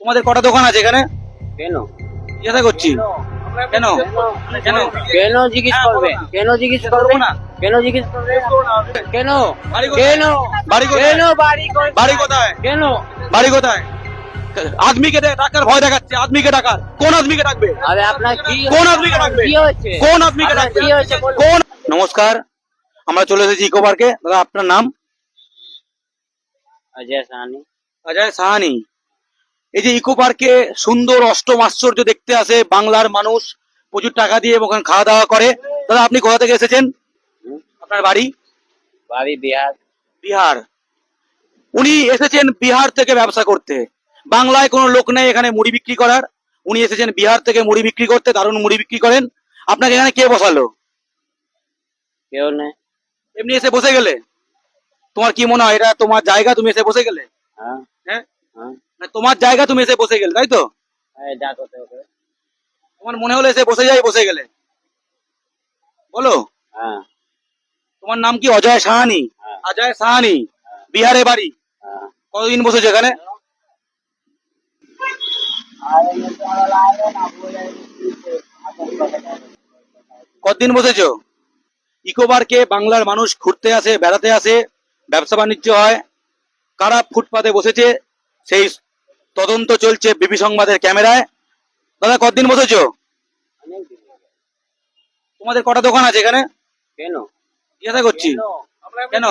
তোমাদের কটা দোকান আছে এখানে? কেন? জিজ্ঞাসা করছি? কেন? কেন? কেন? জিজ্ঞেস করবে? কেন জিজ্ঞেস করবে? না। কেন জিজ্ঞেস করবে? কেন? কেন? বাড়ি কেন বাড়ি বাড়ি কোথায়? কেন? বাড়ি কোথায়? আদমিকে ডাকার ভয় দেখাচ্ছে আদমিকে ডাকার। কোন আদমিকে ডাকবে? আরে আপনার কি কোন আদমিকে ডাকবে? কি হয়েছে কোন আদমিকে ডাকবে? কি হয়েছে কোন নমস্কার আমরা চলে এসেছি ইকো পার্কে। দাদা আপনার নাম? অজয় সাহানি। অজয় সাহানি। এই যে ইকো পার্কে সুন্দর অষ্টম আশ্চর্য দেখতে আসে বাংলার মানুষ প্রচুর টাকা দিয়ে ওখানে খাওয়া দাওয়া করে। দাদা আপনি কোথা থেকে এসেছেন? আপনার বাড়ি? বাড়ি বিহার। বিহার। উনি এসেছেন বিহার থেকে ব্যবসা করতে। বাংলায় কোনো লোক নেই এখানে মুড়ি বিক্রি করার। উনি এসেছেন বিহার থেকে মুড়ি বিক্রি করতে দারুণ মুড়ি বিক্রি করেন। আপনাকে এখানে কে বসালো? কেউ নেই। এমনি এসে বসে গেলে? তোমার কি মনে হয় এটা তোমার জায়গা তুমি এসে বসে গেলে? হ্যাঁ। তোমার জায়গা তুমি এসে বসে গেলে তাই তো? ওকে। তোমার মনে হলো এসে বসে যাই বসে গেলে। বলো। হ্যাঁ। তোমার নাম কি? অজয় সাহানি? হ্যাঁ। অজয় সাহানি বিহারে বাড়ি। হ্যাঁ। কতদিন বসেছো এখানে? কতদিন বসেছো? ইকো পার্কে বাংলার মানুষ ঘুরতে আসে বেড়াতে আসে ব্যবসা বাণিজ্য হয়। কারা ফুটপাতে বসেছে সেই তদন্ত চলছে বিবি সংবাদের ক্যামেরায়। দাদা কতদিন বসেছো। তোমাদের কটা দোকান আছে এখানে? কেন? জিজ্ঞাসা করছি। কেন?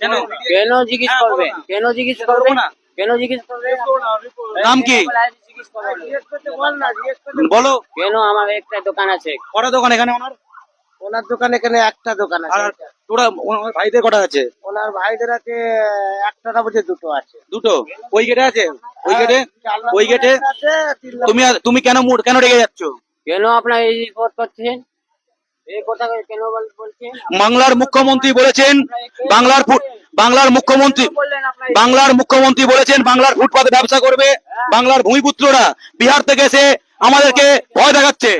কেন? কেন জিজ্ঞেস করবে। কেন জিজ্ঞেস করব করবে না। কেন জিজ্ঞেস করবে? নাম কি? বলো। কেন আমার একটা দোকান আছে? কটা দোকান এখানে ওনার? ওনার দোকান এখানে একটা দোকান আর আছে তোরা ওনার ভাইদের কটা আছে? ওনার ভাইদের আছে একটা না বুঝে দুটো আছে। দুটো? ওই গেটে আছে? ওই গেটে? ওই গেটে? তুমি আর- তুমি কেন মুড কেন রেগে যাচ্ছ? কেন আপনার এই রিপোর্ট করছেন? এই কথা কেন বল- বলছেন? বাংলার মুখ্যমন্ত্রী বলেছেন বাংলার বাংলার মুখ্যমন্ত্রী বাংলার মুখ্যমন্ত্রী বলেছেন বাংলার ফুটপাতে ব্যবসা করবে বাংলার ভূমিপুত্ররা। বিহার থেকে এসে আমাদেরকে ভয় দেখাচ্ছে।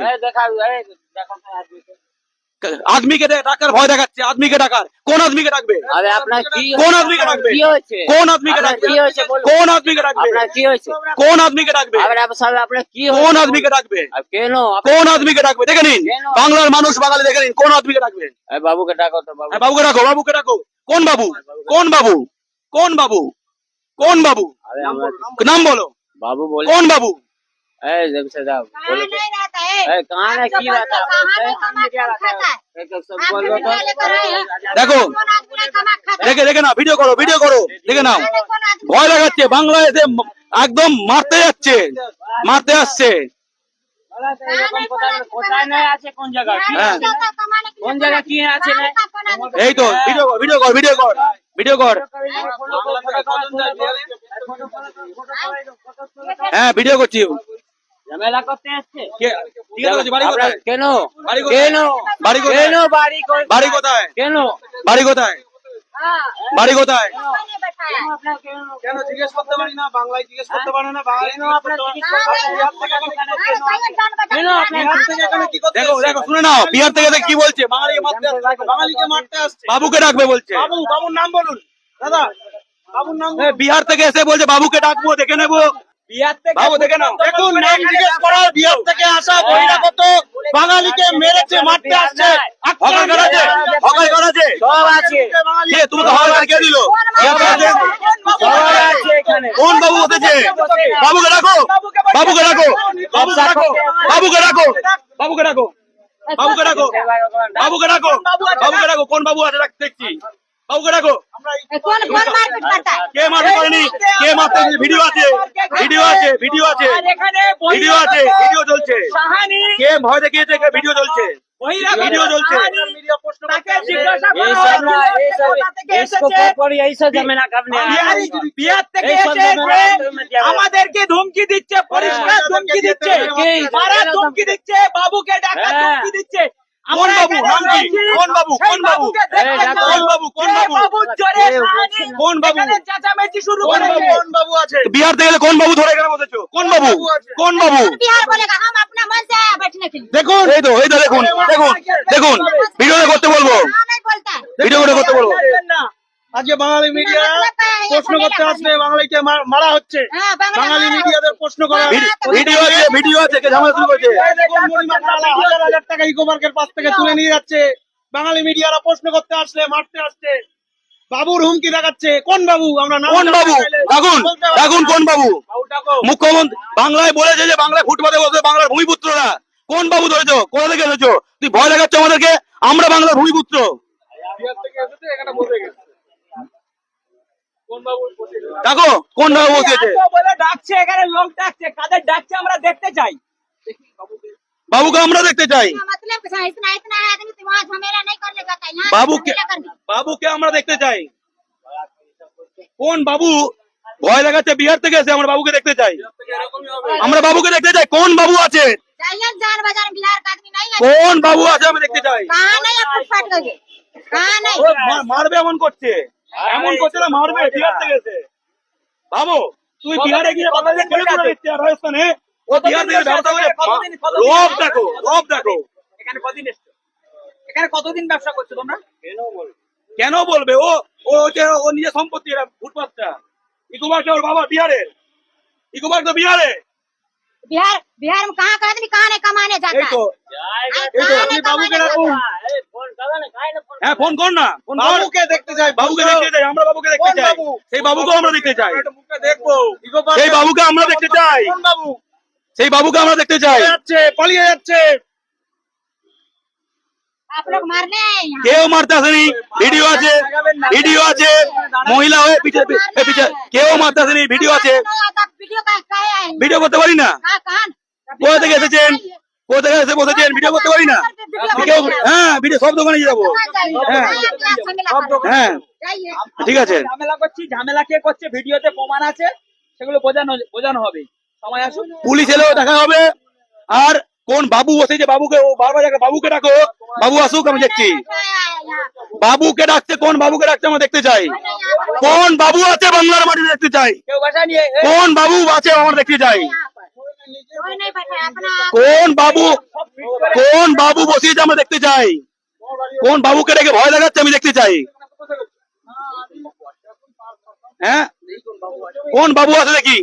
আদমিকে ডাকার ভয় দেখাচ্ছে আদমিকে ডাকার। কোন আদমিকে ডাকবে? আরে আপনার কি কোন আদমিকে ডাকবে? কি হয়েছে? কোন আদমিকে ডাকবে? কি হয়েছে কোন আদমিকে ডাকবে? আপনার কি হয়েছে? কোন আদমিকে ডাকবে? আরে সাহেব আপনার কি কোন আদমিকে ডাকবে? কেন? কোন আদমিকে ডাকবে? দেখে নিন। বাংলার মানুষ বাঙালি দেখে নিন। কোন আদমিকে ডাকবে? বাবুকে ডাকো তো বাবু। বাবুকে ডাকো বাবুকে ডাকো। কোন বাবু? কোন বাবু? কোন বাবু? কোন বাবু? নাম বলো। বাবু বলো কোন বাবু? দেখো দেখে দেখে নাও ভিডিও করো ভিডিও করো দেখে নাও ভয় লাগাচ্ছে বাংলাদেশে একদম মারতে যাচ্ছে মারতে আসছে এই তো ভিডিও কর ভিডিও কর ভিডিও কর ভিডিও কর হ্যাঁ ভিডিও করছি শুনে নাও বিহার থেকে কি বলছে? বাবুকে ডাকবে বলছে। বাবুর নাম বলুন। দাদা বাবুর নাম হ্যাঁ, বিহার থেকে এসে বলছে বাবুকে ডাকবো দেখে নেব। বাবু দেখে নাও। দেখুন নাম জিজ্ঞেস করার বিহার থেকে আসা বহিরাগত বাঙালিকে মেরেছে মারতে আসছে। হকার করাছে হকার করাছে সব আছে। কে তুমি তো হকার দিল। কোন বাবু বসেছে? বাবুকে ডাকো। বাবুকে ডাকো। বাবুকে ডাকো। বাবুকে ডাকো। বাবুকে ডাকো। বাবুকে ডাকো। বাবুকে ডাকো। বাবুকে ডাকো। কোন বাবু আছে? দেখছি। বাবুকে ডাকো। কোন কোন মারপিট করতা কে মারপিট করেনি কে মারতে ভিডিও আছে। ভিডিও আছে ভিডিও আছে। ভিডিও আছে ভিডিও চলছে। কে ভয় দেখিয়েছে কে ভিডিও চলছে? ভিডিও চলছে। আমাদেরকে ধমকি দিচ্ছে পরিষ্কার ধমকি দিচ্ছে। মারা ধমকি দিচ্ছে বাবুকে ডাকা ধমকি দিচ্ছে। কোন বাবু নাম কি কোন বাবু কোন বাবু এই ডাকো। কোন বাবু কোন বাবু বাবুর জোরে এই সাহানি কোন বাবু? এখানে চেঁচামেচি শুরু কোন করেছে বাবু? কোন বাবু আছে বিহার থেকে এলে কোন বাবু ধরে এখানে বসেছো কোন বাবু কোন বাবু बिहार बोलेगा हम अपना मन से आया बैठने के लिए দেখুন এই তো এই তো দেখুন দেখুন দেখুন ভিডিও করতে বলবো हाँ नहीं बोलता है ভিডিও করে করতে বলবো মারবেন না আজকে বাঙালি মিডিয়া প্রশ্ন করতে আসলে বাঙালিকে মারা হচ্ছে। হ্যাঁ বাঙালি মিডিয়াদের প্রশ্ন করা ভিডিও আছে ভিডিও আছে কে ঝামেলা শুরু করেছে? হাজার হাজার টাকা ইকো পার্কের পাশ থেকে তুলে নিয়ে যাচ্ছে। বাঙালি মিডিয়ারা প্রশ্ন করতে আসলে মারতে আসছে। বাবুর হুমকি দেখাচ্ছে। কোন বাবু? আমরা কোন বাবু? ডাকুন ডাকুন কোন বাবু? মুখ্যমন্ত্রী বাংলায় বলেছে যে বাংলায় ফুটপাতে বসে বাংলার ভূমিপুত্ররা। কোন বাবু ধরেছো? কোথা থেকে এসেছ তুই ভয় দেখাচ্ছ আমাদেরকে? আমরা বাংলার ভূমিপুত্র। ডাকো কোন বাবু বাবুকে আমরা দেখতে চাই। বাবুকে আমরা দেখতে চাই। কোন বাবু ভয় দেখাচ্ছে বিহার থেকে এসে আমরা বাবুকে দেখতে চাই। আমরা বাবুকে দেখতে চাই কোন বাবু আছে? কোন বাবু আছে আমি দেখতে চাই। মারবে এমন করছে। এমন করছে না মারবে বিহার থেকে এসে ভাবো তুই বিহারে গিয়ে বাংলাদেশ ছেড়ে করে দিচ্ছে আর রাজস্থানে ও বিহার থেকে ব্যবসা করে কতদিন- কতদিন- রব দেখো রব দেখো এখানে কতদিন এসছো এখানে কতদিন ব্যবসা করছো তোমরা কেন বলবে ও ও যে ও নিজের সম্পত্তি এরা ফুটপাথটা ইকোবারকে ওর বাবা বিহারে ইকোবার তো বিহারে बिहार बिहार में कहाँ का आदमी कहाँ नहीं कमाने जाता এই তো है? হ্যাঁ ফোন কর না। বাবুকে দেখতে চাই বাবুকে দেখতে চাই আমরা বাবুকে দেখতে চাই। সেই বাবুকে আমরা দেখতে চাই। সেই বাবুকে আমরা দেখতে চাই। সেই বাবুকে আমরা দেখতে চাই। পালিয়ে যাচ্ছে কেউ মারতে আসেনি। ভিডিও আছে ভিডিও আছে। মহিলা হয়ে পিঠে পিছিয়ে কেউ মারতে আসেনি। ভিডিও আছে। ভিডিও করতে পারি না? কোথা থেকে এসেছেন? কোথা থেকে এসে বসেছেন? ভিডিও করতে পারি না? আচ্ছা, হ্যাঁ, সব দোকানে যাব। হ্যাঁ।, হ্যাঁ। ঠিক আছে। ঝামেলা করছি ঝামেলা কে করছে ভিডিওতে প্রমাণ আছে সেগুলো বোঝানো বোঝানো হবে। সময় আসুন পুলিশ এলেও দেখা হবে। আর কোন বাবু বসে যে বাবুকে বাবুকে ডাকো বাবু আসুক আমি দেখছি। বাবুকে ডাকতে কোন বাবুকে ডাকতে আমি দেখতে চাই। কোন বাবু আছে বাংলার মাটিতে দেখতে চাই। কোন বাবু আছে আমার দেখতে চাই। কোন বাবু কোন বাবু বসিয়েছে আমরা দেখতে চাই? কোন বাবুকে রেখে ভয় দেখাচ্ছে আমি দেখতে চাই? হ্যাঁ? কোন বাবু আছে দেখি?